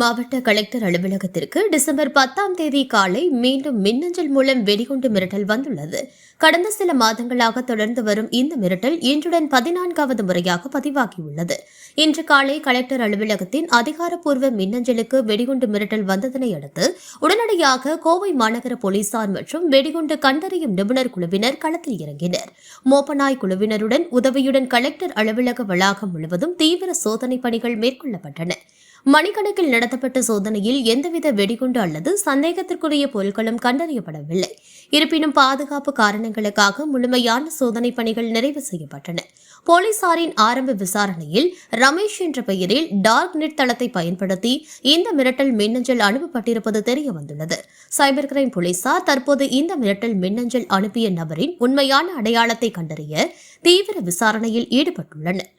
மாவட்ட கலெக்டர் அலுவலகத்திற்கு டிசம்பர் பத்தாம் தேதி காலை மீண்டும் மின்னஞ்சல் மூலம் வெடிகுண்டு மிரட்டல் வந்துள்ளது. கடந்த சில மாதங்களாக தொடர்ந்து வரும் இந்த மிரட்டல் இன்றுடன் பதினான்காவது முறையாக பதிவாகியுள்ளது. இன்று காலை கலெக்டர் அலுவலகத்தின் அதிகாரப்பூர்வ மின்னஞ்சலுக்கு வெடிகுண்டு மிரட்டல் வந்ததனை அடுத்து உடனடியாக கோவை மாநகர போலீசார் மற்றும் வெடிகுண்டு கண்டறியும் நிபுணர் குழுவினர் களத்தில் இறங்கினர். மோப்பநாய் குழுவினருடன் உதவியுடன் கலெக்டர் அலுவலக வளாகம் முழுவதும் தீவிர சோதனை பணிகள் மேற்கொள்ளப்பட்டன. மணிக்கணக்கில் நடத்தப்பட்ட சோதனையில் எந்தவித வெடிகுண்டு அல்லது சந்தேகத்திற்குரிய பொருட்களும் கண்டறியப்படவில்லை. இருப்பினும் பாதுகாப்பு காரணங்களுக்காக முழுமையான சோதனை பணிகள் நிறைவு செய்யப்பட்டன. போலீசாரின் ஆரம்ப விசாரணையில் ரமேஷ் என்ற பெயரில் டார்க் நெட் தளத்தை பயன்படுத்தி இந்த மிரட்டல் மின்னஞ்சல் அனுப்பப்பட்டிருப்பது தெரிய வந்துள்ளது சைபர் கிரைம் போலீசார் தற்போது இந்த மிரட்டல் மின்னஞ்சல் அனுப்பிய நபரின் உண்மையான அடையாளத்தை கண்டறிய தீவிர விசாரணையில் ஈடுபட்டுள்ளனர்.